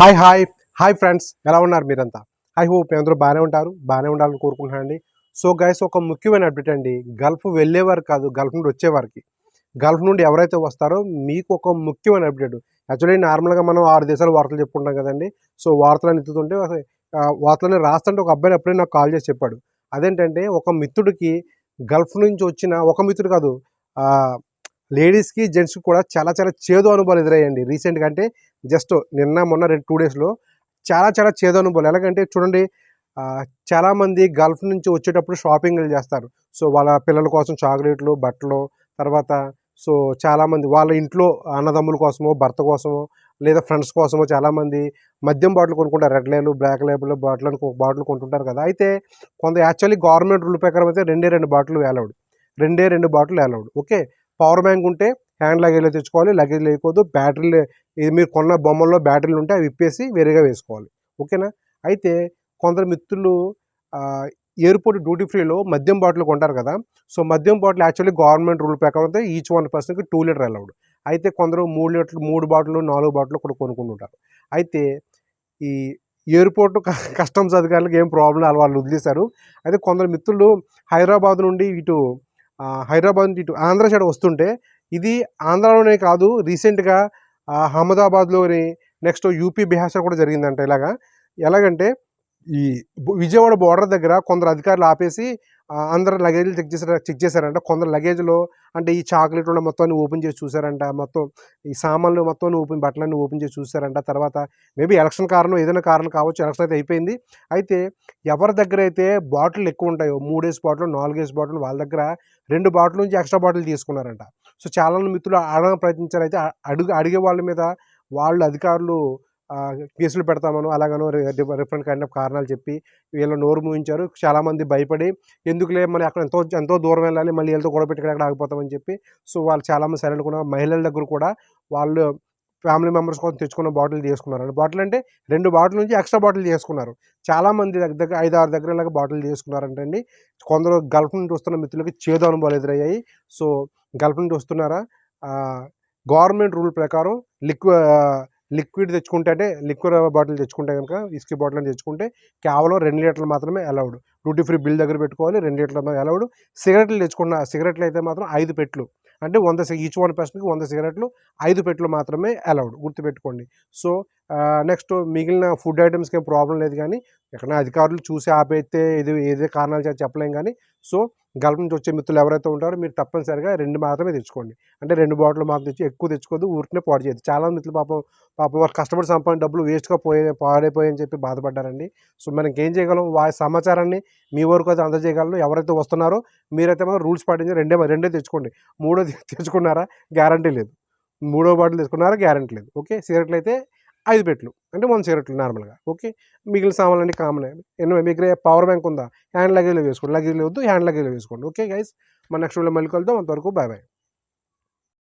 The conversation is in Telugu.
Hi hi. హాయ్ ఫ్రెండ్స్ ఎలా ఉన్నారు మీరంతా? ఐ హోప్ మీ అందరూ బాగానే ఉంటారు బాగానే ఉండాలని కోరుకుంటున్నానండి. సో గైస్ ఒక ముఖ్యమైన అప్డేట్ అండి. గల్ఫ్ వెళ్ళేవారు కాదు గల్ఫ్ నుండి వచ్చేవారికి. గల్ఫ్ నుండి ఎవరైతే వస్తారో మీకు ఒక ముఖ్యమైన అప్డేట్. యాక్చువల్లీ నార్మల్గా మనం ఆరు దేశాలు వార్తలు చెప్పుకుంటాం కదండి. సో వార్తలను ఎత్తుతుంటే వార్తలను వార్తలని రాస్తుంటే ఒక అబ్బాయి అప్పుడే నాకు కాల్ చేసి చెప్పాడు. అదేంటంటే ఒక మిత్రుడికి గల్ఫ్ నుంచి వచ్చిన ఒక మిత్రుడు కాదు లేడీస్కి జెంట్స్కి కూడా చాలా చాలా చేదు అనుభవాలు ఎదురయ్యండి రీసెంట్గా అంటే జస్ట్ నిన్న మొన్న రెండు టూ డేస్లో చాలా చాలా చేదు అనుభవాలు. ఎలాగంటే చూడండి చాలామంది గల్ఫ్ నుంచి వచ్చేటప్పుడు షాపింగ్లు చేస్తారు. సో వాళ్ళ పిల్లల కోసం చాక్లెట్లు బట్టలు తర్వాత సో చాలామంది వాళ్ళ ఇంట్లో అన్నదమ్ముల కోసమో భర్త కోసమో లేదా ఫ్రెండ్స్ కోసమో చాలామంది మద్యం బాటిల్ కొనుక్కుంటారు. Red label black label bottle అని బాటిల్ కొంటుంటారు కదా. అయితే కొంత యాక్చువల్లీ గవర్నమెంట్ రూల్ ప్రకారం అయితే రెండే రెండు బాటిల్ వేలవుడు రెండే రెండు బాటిల్ వేలవుడు ఓకే? పవర్ బ్యాంక్ ఉంటే హ్యాండ్ లగేజ్లో తెచ్చుకోవాలి లగేజ్ లేకపోతే బ్యాటరీలు ఇది మీరు కొన్న బొమ్మల్లో బ్యాటరీలు ఉంటే అవి విప్పేసి వేరేగా వేసుకోవాలి. ఓకేనా? అయితే కొందరు మిత్రులు ఎయిర్పోర్ట్ డ్యూటీ ఫ్రీలో మద్యం బాటిల్ కొంటారు కదా సో మద్యం బాటిల్ యాక్చువల్లీ గవర్నమెంట్ రూల్ ప్రకారం అయితే ఈచ్ వన్ పర్సన్కి టూ లీటర్ అలౌడ్. అయితే కొందరు మూడు లీటర్లు మూడు బాటిల్ నాలుగు బాటిల్ కూడా కొనుక్కుంటుంటారు. అయితే ఈ ఎయిర్పోర్ట్ కస్టమ్స్ అధికారులకు ఏం ప్రాబ్లం వాళ్ళు వాళ్ళు వదిలేశారు. అయితే కొందరు మిత్రులు హైదరాబాద్ నుండి ఇటు హైదరాబాద్ ఇటు ఆంధ్ర సైడ్ వస్తుంటే ఇది ఆంధ్రలోనే కాదు రీసెంట్గా అహ్మదాబాద్లోని నెక్స్ట్ యూపీ బిహార్ కూడా జరిగిందంట ఇలాగా. ఎలాగంటే ఈ విజయవాడ బోర్డర్ దగ్గర కొందరు అధికారులు ఆపేసి అందరు లగేజ్లు చెక్ చేశారు చెక్ చేశారంట. కొందరు లగేజ్లో అంటే ఈ చాక్లెట్ ఉన్న మొత్తాన్ని ఓపెన్ చేసి చూసారంట మొత్తం ఈ సామాన్లు మొత్తం ఓపెన్ బట్టలన్నీ ఓపెన్ చేసి చూసారంట తర్వాత మేబీ ఎలక్షన్ కారణం ఏదైనా కారణం కావచ్చు ఎలక్షన్ అయితే అయిపోయింది. అయితే ఎవరి దగ్గర అయితే బాటిల్ ఎక్కువ ఉంటాయో మూడేసి బాటిల్ నాలుగేసి బాటిల్ వాళ్ళ దగ్గర రెండు బాటిల్ నుంచి ఎక్స్ట్రా బాటిల్ తీసుకున్నారంట. సో చాలా మంది మిత్రులు అడగ ప్రయత్నించారు. అయితే అడుగు అడిగే వాళ్ళ మీద వాళ్ళు అధికారులు కేసులు పెడతామను అలాగనో డిఫరెంట్ కైండ్ ఆఫ్ కారణాలు చెప్పి వీళ్ళు నోరు మూయించారు. చాలామంది భయపడి ఎందుకులే మనం అక్కడ ఎంతో ఎంతో దూరం వెళ్ళాలి మళ్ళీ వీళ్ళతో గొడవ పెట్టి అక్కడ ఆగిపోతామని చెప్పి. సో వాళ్ళు చాలామంది సరైన కూడా మహిళల దగ్గర కూడా వాళ్ళు ఫ్యామిలీ మెంబర్స్ కోసం తెచ్చుకున్న బాటిల్ తీసుకున్నారు. బాటిల్ అంటే రెండు బాటిల్ నుంచి ఎక్స్ట్రా బాటిల్ చేసుకున్నారు చాలామంది దగ్గర దగ్గర ఐదు ఆరు దగ్గర ఇలాగ బాటిల్ తీసుకున్నారంటండి. కొందరు గల్ఫ్ నుండి వస్తున్న మిత్రులకి చేదు అనుభవాలు ఎదురయ్యాయి. సో గల్ఫ్ నుండి వస్తున్నారా? గవర్నమెంట్ రూల్ ప్రకారం లిక్విడ్ లిక్విడ్ తెచ్చుకుంటే అంటే లిక్విడ్ బాటిల్ తెచ్చుకుంటే కనుక ఇసుక బాటిల్ అని తెచ్చుకుంటే కేవలం రెండు లీటర్లు మాత్రమే అలౌడ్ డ్యూటీ ఫ్రీ బిల్ దగ్గర పెట్టుకోవాలి రెండు లీటర్లు అలౌడ్ సిగరెట్లు తెచ్చుకున్న సిగరెట్లు అయితే మాత్రం ఐదు పెట్లు అంటే వంద ఈచ్ వన్ పర్సన్కి వంద సిగరెట్లు ఐదు పెట్లు మాత్రమే అలౌడ్ గుర్తుపెట్టుకోండి. సో నెక్స్ట్ మిగిలిన ఫుడ్ ఐటమ్స్కి ఏం ప్రాబ్లం లేదు కానీ ఎక్కడైనా అధికారులు చూసి ఆపైతే ఇది ఏదే కారణాలు చెప్పలేం కానీ సో గల్ఫ్ నుంచి వచ్చే మిత్రులు ఎవరైతే ఉంటారో మీరు తప్పనిసరిగా రెండు మాత్రమే తెచ్చుకోండి. అంటే రెండు బాటిల్ మాత్రం తెచ్చి ఎక్కువ తెచ్చుకోవద్దు ఊరికనే పాడు చేయదు చాలా మిత్రులు పాపం పాపం వారు కష్టపడి సంపాదించిన డబ్బులు వేస్ట్గా పోయే పాడైపోయాయని చెప్పి బాధపడ్డారండి. సో మనం ఏం చేయగలం? వారి సమాచారాన్ని మీ వరకు అయితే అందజేయగలరు ఎవరైతే వస్తున్నారో మీరైతే మనం రూల్స్ పాటించి రెండే రెండే తెచ్చుకోండి. మూడో తెచ్చుకున్నారా? గ్యారంటీ లేదు. మూడో బాటిల్ తెచ్చుకున్నారా? గ్యారంటీ లేదు. ఓకే? సిగరెట్లు అయితే ఐదు పెట్లు అంటే వన్ సిగరెట్లు నార్మల్గా ఓకే? మిగిలిన సామాన్లు అన్ని కామన్ ఎన్నో మీ దగ్గర పవర్ బ్యాంక్ ఉందా హ్యాండ్ లగేజ్లో వేసుకోండి. లగేజ్లో వద్దు హ్యాండ్ లగేజ్లో వేసుకోండి. ఓకే గైస్ మన నెక్స్ట్ వీడియో మళ్ళీ కలుద్దాం. అంతవరకు బాయ్ బాయ్